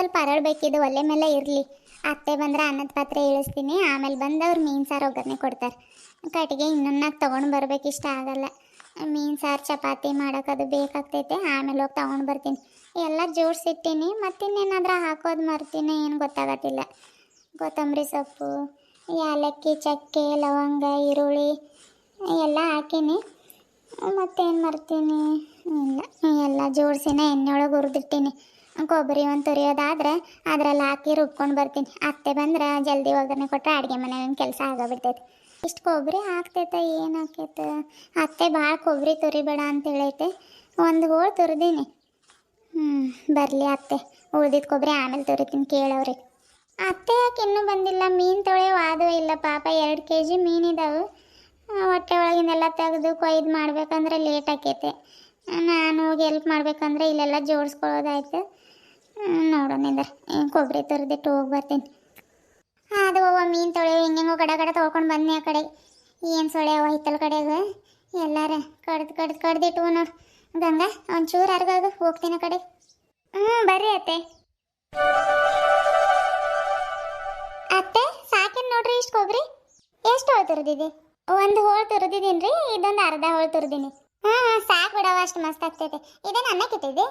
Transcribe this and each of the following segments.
ಸ್ವಲ್ಪ ಅರಳಬೇಕಿದು, ಒಲೆ ಮೇಲೆ ಇರಲಿ. ಅತ್ತೆ ಬಂದ್ರೆ ಅನ್ನದ ಪಾತ್ರೆ ಇಳಿಸ್ತೀನಿ. ಆಮೇಲೆ ಬಂದು ಅವ್ರು ಮೀನು ಸಾರು ಒಗ್ಗರಣೆ ಕೊಡ್ತಾರೆ. ಕಟ್ಟಿಗೆ ಇನ್ನೊಂದು ತೊಗೊಂಡು ಬರಬೇಕು ಇಷ್ಟ ಆಗಲ್ಲ. ಮೀನು ಸಾರು, ಚಪಾತಿ ಮಾಡೋಕ್ಕದು ಬೇಕಾಗ್ತೈತೆ. ಆಮೇಲೆ ಹೋಗಿ ತೊಗೊಂಡು ಬರ್ತೀನಿ. ಎಲ್ಲ ಜೋಡಿಸಿಟ್ಟಿನಿ ಮತ್ತಿನ್ನೇನಾದ್ರೂ ಹಾಕೋದು ಮರ್ತೀನಿ. ಏನು ಗೊತ್ತಾಗತ್ತಿಲ್ಲ. ಕೊತ್ತಂಬರಿ ಸೊಪ್ಪು ಏಲಕ್ಕಿ ಚಕ್ಕೆ, ಲವಂಗ, ಈರುಳ್ಳಿ ಎಲ್ಲ ಹಾಕೀನಿ. ಮತ್ತೇನು ಮರ್ತೀನಿ? ಇಲ್ಲ. ಎಲ್ಲ ಜೋಡಿಸಿನ ಎಣ್ಣೆ ಒಳಗೆ ಹುರಿದಿಟ್ಟಿನಿ. ಕೊಬ್ಬರಿ ಒಂದು ತುರಿಯೋದಾದ್ರೆ ಅದರಲ್ಲಿ ಹಾಕಿ ರುಬ್ಕೊಂಡು ಬರ್ತೀನಿ. ಅತ್ತೆ ಬಂದ್ರೆ ಜಲ್ದಿ ಒಗ್ಗರಣೆ ಕೊಟ್ಟರೆ ಅಡುಗೆ ಮನೆಯಾಗಿನ ಕೆಲಸ ಆಗೋಬಿಡ್ತೈತೆ ಇಷ್ಟು ಕೊಬ್ಬರಿ ಹಾಕ್ತೈತೆ, ಏನು ಹಾಕೈತೆ ಅತ್ತೆ ಭಾಳ ಕೊಬ್ಬರಿ ತುರಿಬೇಡ ಅಂತ ಹೇಳೈತೆ. ಒಂದು ಹೋಳು ತುರಿದೀನಿ. ಹ್ಞೂ ಬರಲಿ ಅತ್ತೆ. ಉಳ್ದಿದ್ದು ಕೊಬ್ಬರಿ ಆಮೇಲೆ ತುರಿತೀನಿ ಕೇಳೋರಿ ಅತ್ತೆ ಯಾಕೆ ಇನ್ನೂ ಬಂದಿಲ್ಲ? ಮೀನು ತೊಳೆಯೋ ವಾದೂ ಇಲ್ಲ ಪಾಪ, ಎರಡು ಕೆ ಜಿ ಮೀನಿದಾವೆ ಹೊಟ್ಟೆ ಒಳಗಿಂದೆಲ್ಲ ತೆಗೆದು ಕೊಯ್ದು ಮಾಡ್ಬೇಕಂದ್ರೆ ಲೇಟ್ ಆಕೈತೆ. ನಾನು ಹೋಗಿ ಹೆಲ್ಪ್ ಮಾಡ್ಬೇಕಂದ್ರೆ ಇಲ್ಲೆಲ್ಲ ಜೋಡಿಸ್ಕೊಳ್ಳೋದಾಯ್ತು ನೋಡೋಣ ಏನು ಕೊಬ್ಬರಿ ತರದಿಟ್ಟು ಹೋಗಿ ಬರ್ತೀನಿ. ಅದು ಅವ್ವ ಮೀನು ತೊಳೆ, ಹಿಂಗೆಂಗೋ ಕಡೆ ಕಡೆ ತೊಳ್ಕೊಂಡು ಬಂದೆ ಆ ಕಡೆ. ಏನು ಸೊಳೆಯವ ಹಿತ್ತಲ ಕಡೆಗೆ? ಎಲ್ಲಾರ ಕಡ್ದು ಕಡ್ದು ಕಡ್ದಿಟ್ಟು ನೋಡು. ಗಂಗಾ, ಒಂಚೂರು ಅರ್ಗಾಗ ಹೋಗ್ತೀನಿ ಆ ಕಡೆ. ಹ್ಞೂ ಬರ್ರಿ ಅತ್ತೆ. ಅತ್ತೆ, ಸಾಕೇನು ನೋಡ್ರಿ ಇಷ್ಟು ಕೊಬ್ಬರಿ? ಎಷ್ಟು ಹೋಳು ತುರಿದಿದೆ? ಒಂದು ಹೋಳು ತುರಿದಿದ್ದೀನಿ ರೀ ಇದೊಂದು ಅರ್ಧ ಹೋಳು ತುರಿದೀನಿ. ಹ್ಞೂ ಸಾಕು ಬಿಡವ ಅಷ್ಟು ಮಸ್ತ್ ಆಗ್ತೈತೆ. ಇದೇನು ನನ್ನ ಕೆಟ್ಟಿದೆ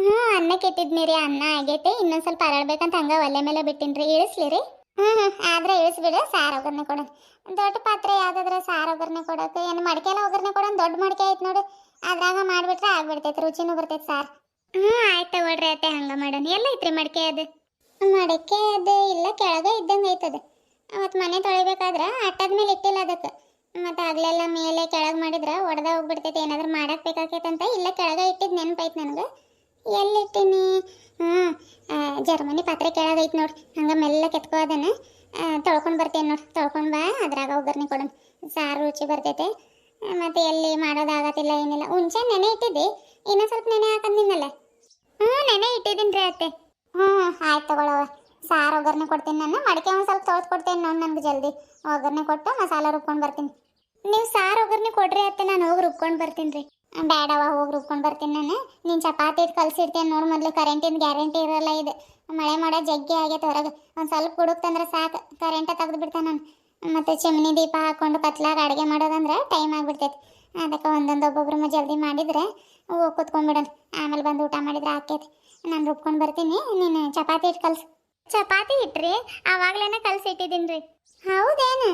ಹ್ಞೂ ಅನ್ನ ಕೆಟ್ಟಿದ್ನಿ ರೀ ಅನ್ನ ಆಗೈತೆ ಇನ್ನೊಂದು ಸ್ವಲ್ಪ ಅರಳ್ಬೇಕಂತ ಹಂಗೆ ಒಲೆ ಮೇಲೆ ಬಿಟ್ಟಿನಿ ರೀ ಇಳಿಸ್ಲಿ ರೀ. ಹ್ಞೂ ಹ್ಞೂ ಆದ್ರೆ ಇಳಿಸ್ಬಿಡು ಸಾರು ಒಗ್ಗರಣೆ ಕೊಡೋಣ ದೊಡ್ಡ ಪಾತ್ರೆ ಯಾವುದಾದ್ರೆ ಸಾರು ಒಗ್ಗರಣೆ ಕೊಡೋಕೆ ಏನು ಮಡಿಕೆ ಎಲ್ಲ ಒಗ್ಗರಣೆ ಕೊಡೋಣ ದೊಡ್ಡ ಮಡಿಕೆ ಐತೆ ನೋಡು ಅದ್ರಾಗ ಮಾಡಿಬಿಟ್ರೆ ಆಗ್ಬಿಡ್ತೈತೆ ರುಚಿನೂ ಬರ್ತೈತೆ ಸಾರು. ಹ್ಞೂ ಆಯ್ತು ತಗೊಳ್ರಿ ಅತ್ತೆ ಹಂಗೆ ಮಾಡೋಣ. ಎಲ್ಲ ಐತ್ರಿ ಮಡಿಕೆ ಅದು? ಮಡಿಕೆ ಅದು ಇಲ್ಲ ಕೆಳಗೆ ಇದ್ದಂಗೆ ಐತದ ಮತ್ತು ಮನೆ ತೊಳಿಬೇಕಾದ್ರೆ ಅಟ್ಟದ ಮೇಲೆ ಇಟ್ಟಿಲ್ಲ ಅದಕ್ಕೆ ಮತ್ತು ಆಗ್ಲೆಲ್ಲ ಮೇಲೆ ಕೆಳಗೆ ಮಾಡಿದ್ರೆ ಒಡೆದ ಹೋಗ್ಬಿಡ್ತೈತೆ ಏನಾದ್ರೂ ಮಾಡಕ್ಕೆ ಅಂತ ಇಲ್ಲ ಕೆಳಗೆ ಇಟ್ಟಿದ್ದು ನೆನಪೈತೆ ನನಗೆ. ಎಲ್ಲಿಟ್ಟಿನಿ ಹ್ಞೂ ಜರ್ಮನಿ ಪಾತ್ರೆ ಕೇಳೋದೈತೆ ನೋಡಿ. ಹಂಗೆ ಮೆಲ್ಲ ಕೆತ್ಕೋ ಅದನ್ನು. ತೊಳ್ಕೊಂಡು ಬರ್ತೀನಿ ನೋಡಿ. ತೊಳ್ಕೊಂಡು ಬಾ, ಅದ್ರಾಗ ಒಗ್ಗರಣೆ ಕೊಡೋಣ. ಸಾರು ರುಚಿ ಬರ್ತೈತೆ. ಮತ್ತು ಎಲ್ಲಿ ಮಾಡೋದಾಗತ್ತಿಲ್ಲ, ಏನಿಲ್ಲ. ಹುಂಚೆ ನೆನೆ ಇಟ್ಟಿದ್ದೆ? ಇನ್ನೂ ಸ್ವಲ್ಪ ನೆನೆ ಹಾಕಂದಿನಲ್ಲ ಹ್ಞೂ ನೆನೆ ಇಟ್ಟಿದ್ದೀನಿ ರೀ ಅತ್ತೆ. ಹ್ಞೂ ಆಯ್ತು ತಗೊಳವ ಸಾರು ಒಗ್ಗರಣೆ ಕೊಡ್ತೀನಿ ನಾನು ಮಡಿಕೆ ಒಂದು ಸ್ವಲ್ಪ ತೊಳೆದು ಕೊಡ್ತೇನೆ ನೋಡಿ ನನಗೆ ಜಲ್ದಿ. ಒಗ್ಗರಣೆ ಕೊಟ್ಟು ಮಸಾಲ ರುಬ್ಕೊಂಡು ಬರ್ತೀನಿ. ನೀವು ಸಾರು ಒಗ್ಗರಣೆ ಕೊಡ್ರಿ ಅತ್ತೆ. ನಾನು ಹೋಗಿ ರುಬ್ಕೊಂಡು ಬರ್ತೀನಿ ರೀ ಬೇಡವ ಹೋಗಿ ರುಬ್ಕೊಂಡು ಬರ್ತೀನಿ ನಾನು. ನೀನು ಚಪಾತಿ ಕಲ್ಸಿಡ್ತೇನೆ ನೋಡಿ ಮೊದಲು ಕರೆಂಟಿನ ಗ್ಯಾರಂಟಿ ಇರಲ್ಲ ಇದು. ಮಳೆ ಮಾಡೋ ಜಗ್ಗಿ ಆಗೈತೆ ಹೊರಗೆ. ಒಂದು ಸ್ವಲ್ಪ ಕುಡುಕ್ತಂದ್ರೆ ಸಾಕು ಕರೆಂಟ ತೆಗೆದು ಬಿಡ್ತಾನೆ ನಾನು. ಮತ್ತು ಚಿಮ್ನಿ ದೀಪ ಹಾಕ್ಕೊಂಡು ಕತ್ಲಾಗ ಅಡುಗೆ ಮಾಡೋದಂದ್ರೆ ಟೈಮ್ ಆಗಿಬಿಡ್ತೈತಿ. ಅದಕ್ಕೆ ಒಂದೊಂದು ಒಬ್ಬೊಬ್ರು ಜಲ್ದಿ ಮಾಡಿದ್ರೆ ಹೋಗಿ ಕುತ್ಕೊಂಡ್ಬಿಡೋಣ ಆಮೇಲೆ ಬಂದು ಊಟ ಮಾಡಿದ್ರೆ ಆಕೈತಿ ನಾನು ರುಬ್ಕೊಂಡು ಬರ್ತೀನಿ. ನೀನು ಚಪಾತಿ ಇಟ್ಟು ಕಲ್ಸಿ. ಚಪಾತಿ ಇಟ್ರಿ? ಆವಾಗಲೇ ಕಲ್ಸಿ ಇಟ್ಟಿದ್ದೀನಿ ರೀ ಹೌದೇನು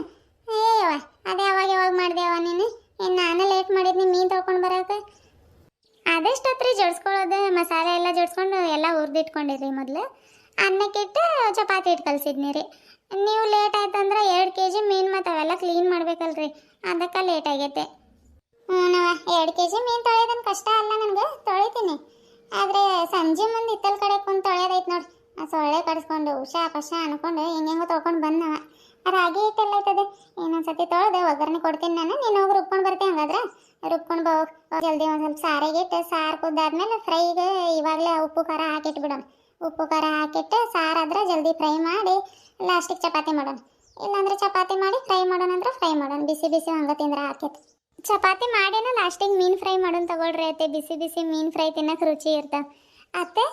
ಅಯ್ಯವ್ವ ಅದೇ ಯಾವಾಗ ಯಾವಾಗ ಮಾಡಿದೆವ ನೀನು ಇನ್ನು ನಾನು ಲೇಟ್ ಮಾಡಿದ್ನಿ ಮೀನು ತೊಳ್ಕೊಂಡು ಬರೋಕೆ ಅದೆಷ್ಟೊತ್ರಿ ಜೋಡಿಸ್ಕೊಳ್ಳೋದು ಮಸಾಲೆ ಎಲ್ಲ ಜೋಡಿಸ್ಕೊಂಡು ಎಲ್ಲ ಹುರಿದಿಟ್ಕೊಂಡಿರಿ ಮೊದಲು. ಅನ್ನಕ್ಕಿಟ್ಟು ಚಪಾತಿ ಹಿಟ್ಟು ಕಲಿಸಿದ್ನಿ ರೀ. ನೀವು ಲೇಟ್ ಆಯ್ತಂದ್ರೆ ಎರಡು ಕೆ ಜಿ ಮೀನು ಮತ್ತು ಅವೆಲ್ಲ ಕ್ಲೀನ್ ಮಾಡ್ಬೇಕಲ್ರಿ. ಅದಕ್ಕೆ ಲೇಟ್ ಆಗೈತೆ. ಹ್ಞೂ ಎರಡು ಕೆ ಜಿ ಮೀನು ತೊಳೆಯೋದನ್ನು ಕಷ್ಟ ಅಲ್ಲ ನನಗೆ, ತೊಳಿತೀನಿ. ಆದರೆ ಸಂಜೆ ಮುಂದೆ ಇತ್ತಲ್ ಕಡೆ ಕುಂತು ತೊಳೆಯೋದೈತೆ ನೋಡಿ ಸೊಳ್ಳೆ ಕಡಿಸ್ಕೊಂಡು ಉಷಾ ಪಶ ಅನ್ಕೊಂಡು, ಹೆಂಗೆಂಗೋ ತೊಳ್ಕೊಂಡು ಬಂದ ರಾಗಿ ಹಿಟ್ಟೆಲ್ಲ ಇನ್ನೊಂದು ಇನ್ನೊಂದ್ಸತಿ ತೊಳೆದು, ಒಗ್ಗರಣೆ ಕೊಡ್ತೀನಿ ನಾನು. ನೀನು ಹೋಗಿ ರುಬ್ಕೊಂಡು ಬರ್ತೀನಿ ಹಂಗಾದ್ರೆ. ರುಬ್ಕೊಂಡು ಬಾ ಹೋಗ್. ಜಲ್ದಿ ಒಂದು ಸ್ವಲ್ಪ ಸಾರಿಗೆ ಇಟ್ಟು, ಸಾರು ಕುದ್ದಾದ್ಮೇಲೆ ಫ್ರೈಗೆ ಇವಾಗಲೇ ಉಪ್ಪು, ಖಾರ ಹಾಕಿಟ್ಟು ಬಿಡೋಣ. ಉಪ್ಪು, ಖಾರ ಹಾಕಿಟ್ಟು ಸಾರಾದ್ರೆ ಜಲ್ದಿ ಫ್ರೈ ಮಾಡಿ ಲಾಸ್ಟಿಗೆ ಚಪಾತಿ ಮಾಡೋಣ. ಇಲ್ಲಾಂದ್ರೆ ಚಪಾತಿ ಮಾಡಿ ಫ್ರೈ ಮಾಡೋಣ ಅಂದ್ರೆ ಫ್ರೈ ಮಾಡೋಣ. ಬಿಸಿ ಬಿಸಿ ಹಂಗೆ ತಿಂದ್ರೆ ಹಾಕೈತಿ ಚಪಾತಿ ಮಾಡಿನ ಲಾಸ್ಟಿಗೆ ಮೀನು ಫ್ರೈ ಮಾಡೋಣ ತಗೊಳ್ರಿ ಅತ್ತೆ. ಬಿಸಿ ಬಿಸಿ ಮೀನು ಫ್ರೈ ತಿನ್ನಕ್ಕೆ ರುಚಿ ಇರ್ತವೆ. ಅತ್ತೆ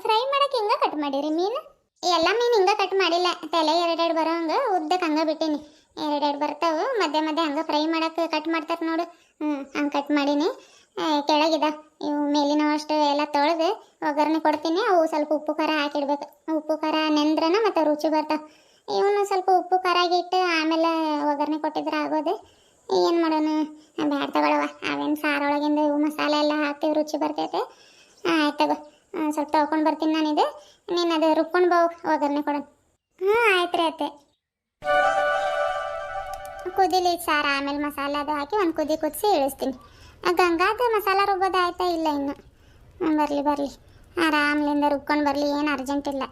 ಫ್ರೈ ಮಾಡಕ್ಕೆ ಹಿಂಗೆ ಕಟ್ ಮಾಡಿರಿ ಮೀನು? ಎಲ್ಲ ಮೀನು ಹಿಂಗೆ ಕಟ್ ಮಾಡಿಲ್ಲ. ತಲೆ ಎರಡೆರಡು ಬರೋ ಹಂಗೆ ಉದ್ದಕ್ಕೆ ಹಂಗೆ ಬಿಟ್ಟೀನಿ. ಎರಡೆರಡು ಬರ್ತಾವೆ. ಮಧ್ಯೆ ಮಧ್ಯೆ ಹಂಗೆ ಫ್ರೈ ಮಾಡಕ್ಕೆ ಕಟ್ ಮಾಡ್ತಾರೆ ನೋಡು. ಹ್ಞೂ ಕಟ್ ಮಾಡೀನಿ. ಕೆಳಗೆ ಕೆಳಗಿದ. ಇವು ಮೇಲಿನ ಅಷ್ಟು ಎಲ್ಲ ತೊಳೆದು ಒಗ್ಗರಣೆ ಕೊಡ್ತೀನಿ. ಅವು ಸ್ವಲ್ಪ ಉಪ್ಪು ಖಾರ ಹಾಕಿಡ್ಬೇಕು. ಉಪ್ಪು ಖಾರ, ನೆಂದ್ರನ ಮತ್ತು ರುಚಿ ಬರ್ತಾವೆ. ಇವನು ಸ್ವಲ್ಪ ಉಪ್ಪು ಖಾರ ಆಗಿಟ್ಟು ಆಮೇಲೆ ಒಗ್ಗರಣೆ ಕೊಟ್ಟಿದ್ರೆ ಆಗೋದು. ಏನು ಮಾಡೋಣ ಬ್ಯಾಡ ತಗೊಳವ ಅವೇನು ಸಾರೊಳಗಿಂದ ಇವು ಮಸಾಲೆ ಎಲ್ಲ ಹಾಕಿ ರುಚಿ ಬರ್ತೈತೆ. ಆಯ್ತು ತಗೋ. ಸ್ವಲ್ಪ ತೊಳ್ಕೊಂಡು ಬರ್ತೀನಿ ನಾನಿದು. ನೀನು ಅದು ರುಬ್ಕೊಂಡು ಬಾ, ಒಗ್ಗರಣೆ ಕೊಡೋಣ ಹ್ಞೂ, ಆಯ್ತು ರೀ ಅತ್ತೆ. ಕುದಿಲಿ ಸಾರು, ಆಮೇಲೆ ಮಸಾಲೆ ಅದು ಹಾಕಿ ಒಂದು ಕುದಿ ಕುದಿಸಿ ಇಳಿಸ್ತೀನಿ. ಗಂಗಾದ ಮಸಾಲ ರುಬ್ಬೋದು ಆಯ್ತಾ ಇಲ್ಲ ಇನ್ನು? ಬರಲಿ ಬರಲಿ. ಆರಾಮ್ಲಿಂದ ರುಬ್ಕೊಂಡು ಬರಲಿ, ಏನು ಅರ್ಜೆಂಟ್ ಇಲ್ಲ.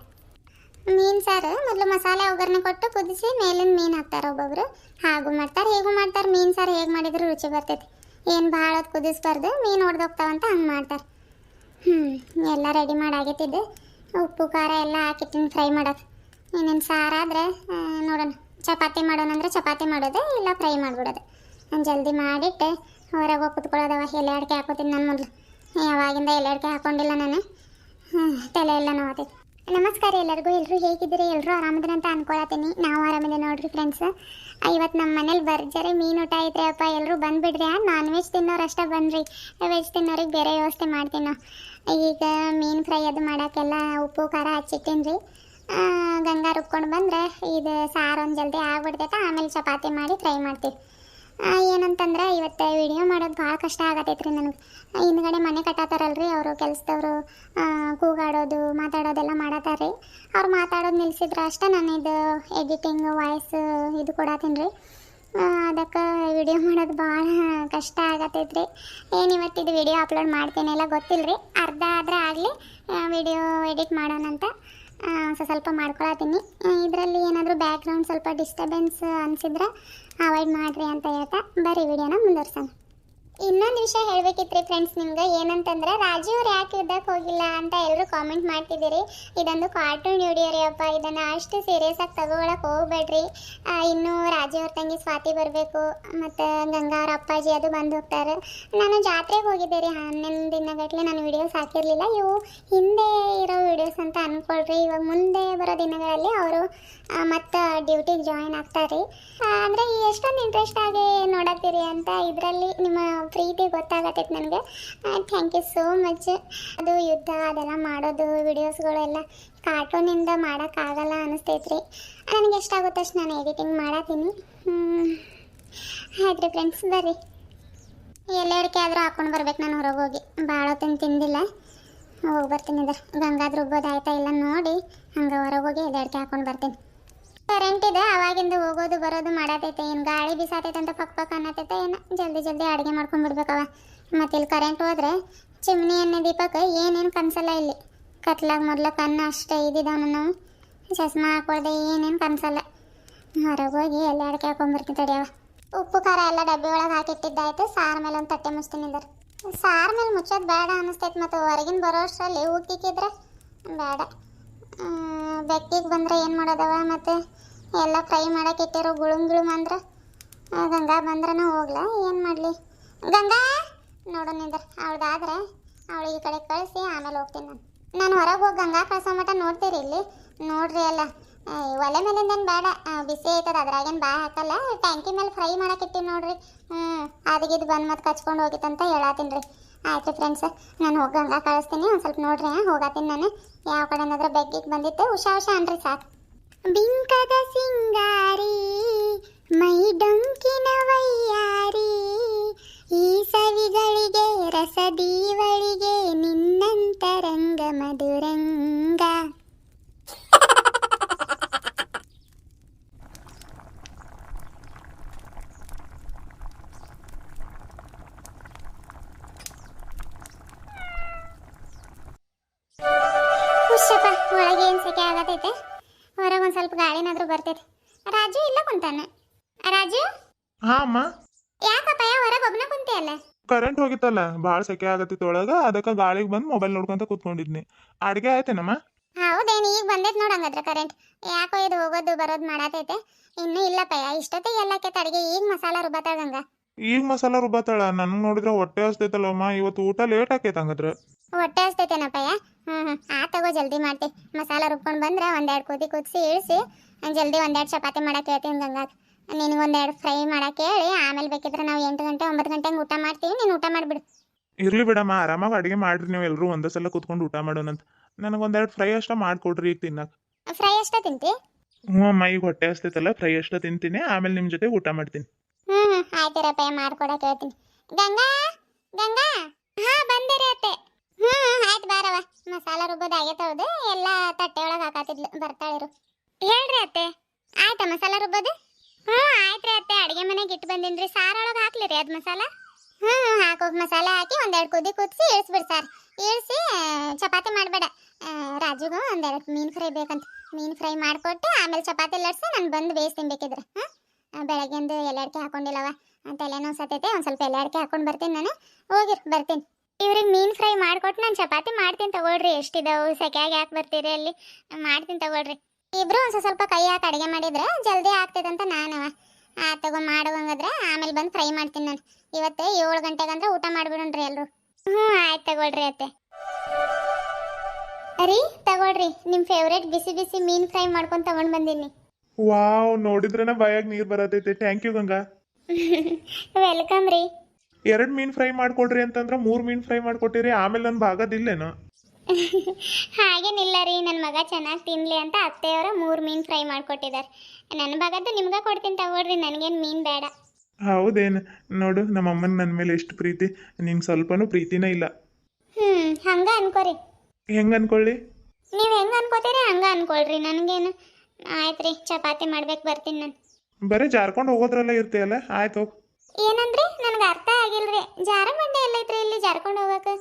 ಮೀನು ಸಾರು, ಮೊದಲು ಮಸಾಲೆ ಒಗ್ಗರಣೆ ಕೊಟ್ಟು ಕುದಿಸಿ ಮೇಲಿಂದ ಮೀನು ಹಾಕ್ತಾರೆ ಒಬ್ಬೊಬ್ರು. ಹಾಗೂ ಮಾಡ್ತಾರೆ, ಹೇಗೂ ಮಾಡ್ತಾರೆ, ಮೀನು ಸಾರು ಹೇಗೆ ಮಾಡಿದ್ರು ರುಚಿ ಬರ್ತೈತಿ. ಏನು ಭಾಳ ಹೊತ್ತು ಕುದಿಸ್ಬಾರ್ದು, ಮೀನು ಹೊಡೆದೋಗ್ತಾವಂತ ಹಂಗೆ ಮಾಡ್ತಾರೆ. ಹ್ಞೂ ಎಲ್ಲ ರೆಡಿ ಮಾಡಿ ಆಗೈತಿದ್ದು ಉಪ್ಪು, ಖಾರ ಎಲ್ಲ ಹಾಕಿಟ್ಟಿನಿ ಫ್ರೈ ಮಾಡೋದು ಇನ್ನೇನು ಸಾರಾದರೆ ನೋಡೋಣ. ಚಪಾತಿ ಮಾಡೋಣ ಅಂದರೆ ಚಪಾತಿ ಮಾಡೋದೆ, ಇಲ್ಲ ಫ್ರೈ ಮಾಡಿಬಿಡೋದೆ. ನಾನು ಜಲ್ದಿ ಮಾಡಿಟ್ಟು. ಹೊರಗೆ ಹೋಗಿ ಕುತ್ಕೊಳ್ಳೋದವ, ಎಲೆ ಅಡಿಕೆ ಹಾಕೋತೀನಿ ನಾನು ಮೊದಲು. ಯಾವಾಗಿಂದ ಎಲೆ ಅಡಿಕೆ ಹಾಕೊಂಡಿಲ್ಲ ನಾನು. ತಲೆ ಎಲ್ಲ ನೋವತ್ತೈತಿ ನಮಸ್ಕಾರ ಎಲ್ಲರಿಗೂ ಎಲ್ಲರೂ ಹೇಗಿದ್ದೀರಿ? ಎಲ್ಲರೂ ಆರಾಮದಿರ ಅಂತ ಅನ್ಕೊಳತೀನಿ ನಾವು ಆರಾಮಿದೆ ನೋಡಿರಿ ಫ್ರೆಂಡ್ಸ್ ಇವತ್ತು ನಮ್ಮ ಮನೇಲಿ ಬರ್ಜರಿ ಮೀನು ಊಟ ಐತ್ರಿ ಅಪ್ಪ. ಎಲ್ಲರೂ ಬಂದುಬಿಡ್ರಿ ನಾನ್ ವೆಜ್ ತಿನ್ನೋರು ಅಷ್ಟೇ ಬನ್ರಿ. ವೆಜ್ ತಿನ್ನೋರಿಗೆ ಬೇರೆ ವ್ಯವಸ್ಥೆ ಮಾಡ್ತೀನಿ ನಾವು. ಈಗ ಮೀನು ಫ್ರೈ ಅದು ಮಾಡೋಕ್ಕೆಲ್ಲ ಉಪ್ಪು, ಖಾರ ಹಚ್ಚಿಟ್ಟಿನಿ ರೀ ಗಂಗಾ ರುಬ್ಕೊಂಡು ಬಂದರೆ ಇದು ಸಾರು ಒಂದು ಜಲ್ದಿ ಆಗ್ಬಿಡ್ತೈತೆ ಆಮೇಲೆ ಚಪಾತಿ ಮಾಡಿ ಫ್ರೈ ಮಾಡ್ತೀವಿ. ಏನಂತಂದ್ರೆ ಇವತ್ತು ವಿಡಿಯೋ ಮಾಡೋದು ಭಾಳ ಕಷ್ಟ ಆಗತೈತ್ರಿ ನನಗೆ. ಹಿಂದ್ಗಡೆ ಮನೆ ಕಟ್ಟಾತಾರಲ್ರಿ ಅವರು ಕೆಲಸದವರು ಕೂಗಾಡೋದು ಮಾತಾಡೋದೆಲ್ಲ ಮಾಡತ್ತಾರ್ರಿ ಅವ್ರು ಮಾತಾಡೋದು ನಿಲ್ಸಿದ್ರೆ ಅಷ್ಟೇ ನಾನು ಇದು ಎಡಿಟಿಂಗ್ ವಾಯ್ಸ್ ಇದು ಕೊಡತ್ತೀನಿ ರೀ ಅದಕ್ಕೆ ವಿಡಿಯೋ ಮಾಡೋದು ಭಾಳ ಕಷ್ಟ ಆಗತೈತ್ರಿ. ಏನು ಇದು ವಿಡಿಯೋ ಅಪ್ಲೋಡ್ ಮಾಡ್ತೀನಿ ಎಲ್ಲ ಗೊತ್ತಿಲ್ಲ ರೀ ಅರ್ಧ ಆದರೆ ಆಗಲಿ ವಿಡಿಯೋ ಎಡಿಟ್ ಮಾಡೋಣಂತ. ಆ, ಸೊ ಸ್ವಲ್ಪ ಮಾಡ್ಕೊಳತ್ತೀನಿ. ಇದರಲ್ಲಿ ಏನಾದರೂ ಬ್ಯಾಕ್ಗ್ರೌಂಡ್ ಸ್ವಲ್ಪ ಡಿಸ್ಟರ್ಬೆನ್ಸ್ ಅನಿಸಿದ್ರೆ ಅವಾಯ್ಡ್ ಮಾಡಿರಿ ಅಂತ ಹೇಳ್ತಾ ಬರೀ ವಿಡಿಯೋನ ಮುಂದುವರ್ಸೋಣ. ಇನ್ನೊಂದು ವಿಷಯ ಹೇಳ್ಬೇಕಿತ್ರಿ ಫ್ರೆಂಡ್ಸ್ ನಿಮ್ಗೆ ಏನಂತಂದ್ರೆ ರಾಜೀವ್ ಅವ್ರು ಯಾಕೆ ಯುದ್ಧಕ್ಕೆ ಹೋಗಿಲ್ಲ ಅಂತ ಎಲ್ಲರೂ ಕಾಮೆಂಟ್ ಮಾಡ್ತಿದ್ದೀರಿ. ಇದೊಂದು ಕಾರ್ಟೂನ್ ವಿಡಿಯೋ ರೀ ಅಪ್ಪ. ಇದನ್ನು ಅಷ್ಟು ಸೀರಿಯಸ್ ಆಗಿ ತಗೊಳಕ್ಕೆ ಹೋಗ್ಬೇಡ್ರಿ. ಇನ್ನು ರಾಜೀವ್ ಅವ್ರ ತಂಗಿ ಸ್ವಾತಿ ಬರಬೇಕು, ಮತ್ತು ಗಂಗಾ ಅವ್ರ ಅಪ್ಪಾಜಿ ಅದು ಬಂದು ಹೋಗ್ತಾರೆ. ನಾನು ಜಾತ್ರೆಗೆ ಹೋಗಿದ್ದೆ ರೀ. ಹನ್ನೊಂದು ದಿನಗಟ್ಟಲೆ ನಾನು ವಿಡಿಯೋಸ್ ಹಾಕಿರಲಿಲ್ಲ. ಇವು ಹಿಂದೆ ಇರೋ ವಿಡಿಯೋಸ್ ಅಂತ ಅಂದ್ಕೊಳ್ರಿ ಇವಾಗ ಮುಂದೆ ಬರೋ ದಿನಗಳಲ್ಲಿ ಅವರು ಮತ್ತು ಡ್ಯೂಟಿಗೆ ಜಾಯಿನ್ ಆಗ್ತಾರೆ. ಅಂದರೆ ಎಷ್ಟೊಂದು ಇಂಟ್ರೆಸ್ಟ್ ಆಗಿ ನೋಡತ್ತೀರಿ ಅಂತ ಇದರಲ್ಲಿ ನಿಮ್ಮ ಪ್ರೀತಿ ಗೊತ್ತಾಗತ್ತೈತೆ ನನಗೆ. ಥ್ಯಾಂಕ್ ಯು ಸೋ ಮಚ್ ಅದು ಯುದ್ಧ, ಅದೆಲ್ಲ ಮಾಡೋದು ವಿಡಿಯೋಸ್ಗಳೆಲ್ಲ ಕಾರ್ಟೂನಿಂದ ಮಾಡೋಕ್ಕಾಗಲ್ಲ ಅನ್ನಿಸ್ತೈತ್ರಿ ನನಗೆ ಎಷ್ಟಾಗುತ್ತಷ್ಟು ಅಷ್ಟು ನಾನು ಎಡಿಟಿಂಗ್ ಮಾಡತ್ತೀನಿ ಆಯ್ತು ಫ್ರೆಂಡ್ಸ್ ಬರ್ರಿ. ಎಲ್ಲರಿಗೆ ಆದರೂ ಹಾಕೊಂಡು ಬರ್ಬೇಕು ನಾನು ಹೊರಗೆ ಹೋಗಿ. ಭಾಳ ಹೊತ್ತಿನ ತಿಂದಿಲ್ಲ. ಹೋಗಿ ಬರ್ತೀನಿ ಇದ್ರ. ಗಂಗಾದ್ರೂ ರುಬ್ಬೋದು ಆಯ್ತಾ ಇಲ್ಲ ನೋಡಿ. ಹಂಗೆ ಹೊರಗೆ ಹೋಗಿ ಎಲ್ಲರಿಗೆ ಹಾಕೊಂಡು ಬರ್ತೀನಿ. ಕರೆಂಟ್ ಇದೆ, ಅವಾಗಿಂದ ಹೋಗೋದು, ಬರೋದು ಮಾಡತೈತೆ. ಏನು ಗಾಳಿ ಬಿಸಾತೈತೆ ಅಂತ ಪಕ್ ಪಕ್ಕ ಅನ್ನತೈತೆ, ಏನು ಜಲ್ದಿ ಜಲ್ದಿ ಅಡುಗೆ ಮಾಡ್ಕೊಂಡ್ಬಿಡ್ಬೇಕವ ಮತ್ತೆ ಇಲ್ಲಿ ಕರೆಂಟ್ ಹೋದ್ರೆ, ಚಿಮ್ನಿ ಎಣ್ಣೆ ದೀಪಕ್ಕೆ ಏನೇನು ಕನಸಲ್ಲ ಇಲ್ಲಿ. ಕತ್ಲಾಗ ಮೊದ್ಲ ಕಣ್ಣು ಅಷ್ಟೇ ಇದ್ದಿದ್ದಾವೆ ನಾವು. ಚಸ್ಮಾ ಹಾಕೊಳ್ದೆ ಏನೇನು ಕನ್ಸಲ್ಲ. ಹೊರಗೆ ಹೋಗಿ ಎಲ್ಲ ಅಡಿಕೆ ಹಾಕೊಂಡ್ಬರ್ತೀನಿ ತಡಿಯವ ಉಪ್ಪು, ಖಾರ ಎಲ್ಲ ಡಬ್ಬಿ ಒಳಗೆ ಹಾಕಿಟ್ಟಿದ್ದಾಯ್ತು. ಸಾರು ಮೇಲೆ ಒಂದು ತಟ್ಟೆ ಮುಚ್ತೀನಿ ಸಾರು ಮೇಲೆ ಮುಚ್ಚೋದು ಬೇಡ ಅನ್ನಿಸ್ತೈತೆ ಮತ್ತು ಹೊರಗಿನ ಬರೋ ಅಷ್ಟರಲ್ಲಿ ಬೇಡ. ಬೆಕ್ಕಿಗೆ ಬಂದರೆ ಏನು ಮಾಡೋದವ ಮತ್ತು? ಎಲ್ಲ ಫ್ರೈ ಮಾಡಕ್ಕೆ ಇಟ್ಟಿರೋ ಗುಳುಮ್ ಗುಳುಮ್ ಅಂದ್ರೆ? ಗಂಗಾ ಬಂದ್ರನ ಹೋಗ್ಲ, ಏನು ಮಾಡಲಿ? ಗಂಗಾ! ನೋಡು ನಿಂದ್ರ ಅವಳದಾದ್ರೆ ಅವಳಿಗೆ ಈ ಕಡೆ ಕಳಿಸಿ, ಆಮೇಲೆ ಹೋಗ್ತೀನಿ ನಾನು. ನಾನು ಹೊರಗೆ ಹೋಗಿ ಗಂಗಾ ಕಳ್ಸೋ ಮಟ್ಟ ನೋಡ್ತೀರಿ ಇಲ್ಲಿ? ನೋಡ್ರಿ ಅಲ್ಲ ಒಲೆ ಮೇಲಿಂದೇನು ಬೇಡ. ಬಿಸಿ ಐತದ, ಅದ್ರಾಗೇನು ಬಾಯ್ ಹಾಕಲ್ಲ. ಟ್ಯಾಂಕಿ ಮೇಲೆ ಫ್ರೈ ಮಾಡಕ್ಕೆ ನೋಡ್ರಿ. ಹ್ಞೂ ಅದಗಿದ್ದು ಬಂದು ಮತ್ತೆ ಕಚ್ಕೊಂಡು ಹೋಗಿತ್ತಂತ ಹೇಳತ್ತೀನಿ ರೀ ಆಯ್ತು ಫ್ರೆಂಡ್ಸ್ ನಾನು ಹೋಗ ಗಂಗಾ ಕಳಿಸ್ತೀನಿ. ಒಂದು ಸ್ವಲ್ಪ ನೋಡ್ರಿ ಹೋಗತ್ತೀನಿ ನಾನು. ಯಾವ ಕಡೆ ಅನ್ನೋದ್ರ ಬೆಗ್ಗಿಗೆ ಬಂದಿತ್ತು. ಹುಷಾ ಹುಷಾ ಅನ್ರಿ ಸಾಕು. ಬಿಂಕದ ಸಿಂಗಾರಿ, ಮೈ ಡೊಂಕಿನ ವೈಯಾರಿ ಈ ಸವಿಗಳಿಗೆ, ರಸದೀವಳಿಗೆ ನಿನ್ನಂತರಂಗ ಮಧುರಂಗ. ಸೆಕೆ ಆಗತೈತೆ? ಹೊರಗೆ ಒಂದು ಸ್ವಲ್ಪ ಗಾಳಿನಾದ್ರೂ ಬರ್ತೈತೆ. ರಾಜು ಇಲ್ಲ ಕುಂತಾನೆ. ರಾಜು? ಹಾ ಅಮ್ಮ. ಯಾಕಪ್ಪ ಹೊರಗೆ ಒಬ್ಬನ ಕುಂತಿಯಲ್ಲ ಕರೆಂಟ್ ಹೋಗಿತ್ತಲ್ಲ ಭಾಳ ಸೆಕೆ ಆಗತ್ತಿತ್ತು ಒಳಗ ಅದಕ್ಕೆ ಗಾಳಿಗೆ ಬಂದು ಮೊಬೈಲ್ ನೋಡ್ಕೊಂತ ಕೂತ್ಕೊಂಡಿದ್ನಿ. ಅಡ್ಗೆ ಆಯ್ತೇನಮ್ಮ? ಹೌದೇನು ಈಗ ಬಂದೈತೆ ನೋಡು ಹಂಗಾದ್ರೆ ಕರೆಂಟ್ ಯಾಕೋ ಇದು ಹೋಗೋದು ಬರೋದು ಮಾಡತೈತೆ. ಇನ್ನೂ ಇಲ್ಲಪ್ಪ ಇಷ್ಟೊತ್ತಿಗೆ ಎಲ್ಲಕ್ಕೆ ಅಡಿಗೆ ಈಗ ಮಸಾಲ ರುಬ್ಬತ್ತಾಗಂಗ ಈಗ ಮಸಾಲ ರುಬ್ಬತ್ತಾಳ ನನ್ ನೋಡಿದ್ರೆ ಹೊಟ್ಟೆ ಹಸ್ತೈತಲ್ಲಮ್ಮ ಇವತ್ತು ಊಟ ಲೇಟ್ ಆಕೈತೆ ಹಂಗದ್ರ. ಹೊಟ್ಟೆ ಹಸ್ತೈತೇನಪ್ಪಯ್ಯ ಹ್ಮ್ ಹ್ಮ್. ಆ ತಗೋ ಜಲ್ದಿ ಮಾಡ್ತಿ. ಮಸಾಲ ರುಬ್ಕೊಂಡು ಬಂದ್ರೆ ಒಂದೆರಡು ಕುದಿ ಕುದಿಸಿ ಇಳಿಸಿ ಜಲ್ದಿ ಒಂದೆರಡು ಚಪಾತಿ ಮಾಡಕ್ಕೆ ಹೇಳ್ತೀನಿ ಗಂಗಾಗ ನಿನಗೆ ಒಂದೆರಡು ಫ್ರೈ ಮಾಡಕ್ಕೆ ಹೇಳಿ ಆಮೇಲೆ ಬೇಕಿದ್ರೆ ನಾವು ಎಂಟು ಗಂಟೆ ಒಂಬತ್ತು ಗಂಟೆಗೆ ಊಟ ಮಾಡ್ತೀವಿ. ನೀನು ಊಟ ಮಾಡಿಬಿಡು. ಇರ್ಲಿ ಬಿಡಮ್ಮ. ಆರಾಮಾಗಿ ಅಡುಗೆ ಮಾಡ್ರಿ ನೀವು ಎಲ್ಲರೂ ಒಂದೇ ಸಲ ಕುತ್ಕೊಂಡು ಊಟ ಮಾಡೋಣಂತ. ನನಗೆ ಒಂದೆರಡು ಫ್ರೈ ಅಷ್ಟ ಮಾಡ್ಕೊಡ್ರಿ ಈಗ ತಿನ್ನಕ್ಕೆ ಫ್ರೈ ಅಷ್ಟ ತಿಂತಿ? ಹ್ಞೂ ಅಮ್ಮ. ಈಗ ಹೊಟ್ಟೆ ಹಸ್ತೈತಲ್ಲ ಫ್ರೈ ಅಷ್ಟ ತಿಂತೀನಿ. ಆಮೇಲೆ ನಿಮ್ಮ ಜೊತೆ ಊಟ ಮಾಡ್ತೀನಿ. ಹ್ಞೂ ಆಯ್ತಿರಪ್ಪ ಮಾಡ್ಕೊಡಕ್ಕೆ ಹೇಳ್ತೀನಿ. ಗಂಗಾ ಗಂಗಾ, ಹಾ ಬಂದಿರಿ ಅತ್ತೆ ಹ್ಞೂ ಆಯ್ತು ಬಾರವ ಮಸಾಲ ರುಬ್ಬೋದು ಆಗೈತವ್ದು ಎಲ್ಲ ತಟ್ಟೆ ಒಳಗೆ ಹಾಕಾತಿದ್ಲು ಬರ್ತಾಳಿರು ಹೇಳ್ರಿ ಅತ್ತೆ. ಆಯ್ತಾ ಮಸಾಲ ರುಬ್ಬೋದು? ಹ್ಞೂ ಆಯ್ತು ರೀ ಅತ್ತೆ. ಅಡುಗೆ ಮನೆಗೆ ಇಟ್ಟು ಬಂದಿನ್ರಿ ಸಾರೊಳಗೆ ಹಾಕ್ಲಿರಿ ಅದು ಮಸಾಲ. ಹ್ಞೂ ಹಾಕೋ ಮಸಾಲ ಹಾಕಿ ಒಂದೆರಡು ಕುದಿ ಕುದಿಸಿ ಇಳಿಸ್ಬಿಡಿ ಸರ್. ಇಳಿಸಿ ಚಪಾತಿ ಮಾಡಬೇಡ. ರಾಜುಗೂ ಒಂದೆರಡು ಮೀನು ಫ್ರೈ ಬೇಕಂತ. ಮೀನು ಫ್ರೈ ಮಾಡಿಕೊಟ್ಟು ಆಮೇಲೆ ಚಪಾತಿ ಲಟ್ಸಿ ನಾನು ಬಂದು ಬೇಯಿಸ್ತೀನಿ ಬೇಕಿದ್ರೆ ಹಾಂ ಬೆಳಗ್ಗೆಂದು ಎಲೆ ಹಾಕೊಂಡಿಲ್ಲವ? ತಲೆನೋ ಸತ್ತೈತೆ, ಒಂದು ಸ್ವಲ್ಪ ಎಲೆ ಅಡಿಕೆ ಹಾಕೊಂಡು ಬರ್ತೀನಿ ನಾನು. ಹೋಗಿರ್, ಬರ್ತೀನಿ. ಇವ್ರಿಗೆ ಮೀನು ಫ್ರೈ ಮಾಡಿಕೊಟ್ಟು ನಾನು ಚಪಾತಿ ಮಾಡ್ತೀನಿ ತಗೊಳ್ರಿ. ಎಷ್ಟಿದಾವು, ಸೆಕೆಯಾಗಿ ಯಾಕೆ ಬರ್ತೀರಿ ಅಲ್ಲಿ? ಮಾಡ್ತೀನಿ ತಗೊಳ್ರಿ. ಇಬ್ರು ಒಂದು ಸ್ವಲ್ಪ ಕೈ ಹಾಕಿ ಅಡುಗೆ ಮಾಡಿದ್ರೆ ಜಲ್ದಿ ಆಗ್ತದಂತ ನಾನವ. ಆ, ತಗೋ ಮಾಡೋಂಗಂದ್ರೆ ಆಮೇಲೆ ಬಂದು ಫ್ರೈ ಮಾಡ್ತೀನಿ ನಾನು. ಇವತ್ತು ಏಳು ಗಂಟೆಗಂದ್ರೆ ಊಟ ಮಾಡಿಬಿಡೋಣ್ರಿ ಎಲ್ಲರೂ ಹ್ಞೂ ಆಯ್ತು ತಗೊಳ್ರಿ ಅತ್ತೆ. ರೀ ತಗೊಳ್ರಿ. ನಿಮ್ಮ ಫೇವ್ರೇಟ್ ಬಿಸಿ ಬಿಸಿ ಮೀನು ಫ್ರೈ ಮಾಡ್ಕೊಂಡು ತಗೊಂಡು ಬಂದೀನಿ. ವಾವ್ ನೋಡಿದ್ರನ ಬಾಯಾಗ ನೀರು ಬರತೈತೆ. Thank you Ganga. ವೆಲ್ಕಮ್ ರೀ. ಎರಡು ಮೀನು ಫ್ರೈ ಮಾಡ್ಕೊಡ್ರಿ ಅಂತಂದ್ರೆ ಮೂರು ಮೀನು ಫ್ರೈ ಮಾಡ್ಕೊಟ್ಟಿರಿ ಆಮೇಲೆ ನನ್ನ ಭಾಗದಿಲ್ಲೇನು ಹಾಗೇನಿಲ್ಲ ರೀ ನನ್ನ ಮಗ ಚೆನ್ನಾಗಿ ತಿನ್ನಲಿ ಅಂತ ಅತ್ತೆಯವರ ಮೂರು ಮೀನು ಫ್ರೈ ಮಾಡಿಕೊಟ್ಟಿದ್ದಾರೆ ನನ್ನ ಭಾಗದ್ದು ನಿಮ್ಗೆ ಕೊಡ್ತೀನಿ ತಗೊಳ್ರಿ ನನಗೇನು ಮೀನು ಬೇಡ. ಹೌದೇನು? ನೋಡು ನಮ್ಮ ಅಮ್ಮನ ನನ್ನ ಮೇಲೆ ಎಷ್ಟು ಪ್ರೀತಿ. ನಿಂಗೆ ಸ್ವಲ್ಪನೂ ಪ್ರೀತಿನೇ ಇಲ್ಲ. ಹ್ಞೂ ಹಂಗ ಅನ್ಕೋರಿ. ನೀವು ಹೆಂಗೆ ಅನ್ಕೊಳ್ಳಿ ಹೆಂಗೆ ಅನ್ಕೋತೀರಿ ಹಂಗೆ ಅನ್ಕೊಳ್ರಿ ನನಗೇನು. ಆಯ್ತು ಚಪಾತಿ ಮಾಡ್ಬೇಕು ಬರ್ತೀನಿ ನಾನು. ಬರೀ ಜಾರ್ಕೊಂಡು ಹೋಗೋದ್ರಲ್ಲ ಇರ್ತೀಯಲ್ಲ ಆಯ್ತು. ಏನಂದ್ರಿ? ನನಗೆ ಅರ್ಥ ಆಗಿಲ್ರಿ. ಜಾರ ಬಂಡೆ ಎಲ್ಲ ಐತ್ರಿ ಇಲ್ಲಿ ಜಾರ್ಕೊಂಡು ಹೋಗಕ್ಕೆ